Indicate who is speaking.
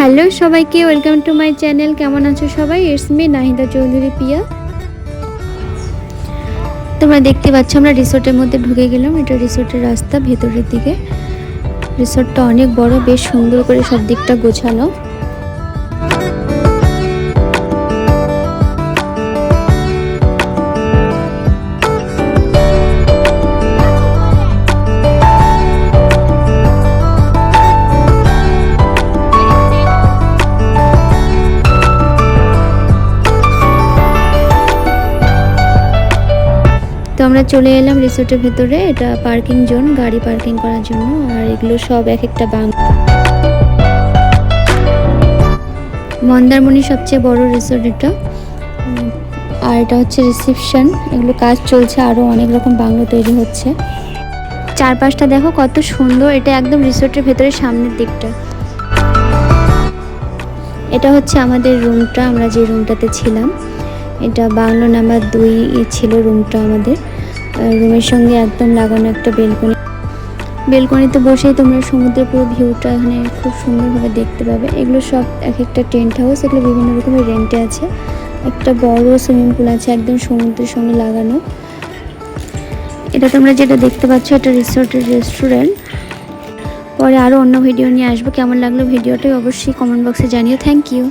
Speaker 1: Hello সবাইকে, welcome to my channel. কেমন আছো সবাই? It's me Nahida Chowdhury Piya. তোমরা দেখতে পাচ্ছ, আমরা রিসোর্টের মধ্যে ঢুকে গেলাম। এটা রিসোর্টের রাস্তা, ভেতরের দিকে। রিসোর্টটা অনেক বড়, বেশ সুন্দর করে সব দিকটা গোছানো তো আমরা চলে এলাম রিসোর্টের ভেতরে। এটা পার্কিং জোন, গাড়ি পার্কিং করার জন্য। আর এগুলো সব এক একটা বাং মন্দারমণি সবচেয়ে বড় রিসোর্ট এটা। আর এটা হচ্ছে রিসেপশন। এগুলো কাজ চলছে আরও অনেক রকম বাংলো তৈরি হচ্ছে। চারপাশটা দেখো কত সুন্দর। এটা একদম রিসোর্টের ভেতরে সামনের দিকটা। এটা হচ্ছে আমাদের রুমটা আমরা যে রুমটাতে ছিলাম। এটা বাংলো নাম্বার দুই ছিল রুমটা আমাদের। রুমের সঙ্গে একদম লাগানো একটা বেলকনি। বেলকনিতে বসেই তোমরা সমুদ্রের পুরো ভিউটা এখানে খুব সুন্দরভাবে দেখতে পাবে। এগুলো সব এক একটা টেন্ট হাউস এগুলো বিভিন্ন রকমের রেন্টে আছে। একটা বড় সুইমিং পুল আছে, একদম সমুদ্রের সঙ্গে লাগানো। এটা তোমরা যেটা দেখতে পাচ্ছ, এটা রিসোর্টের রেস্টুরেন্ট পরে আরও অন্য ভিডিও নিয়ে আসব। কেমন লাগল ভিডিওটা অবশ্যই কমেন্ট বক্সে জানিও। Thank you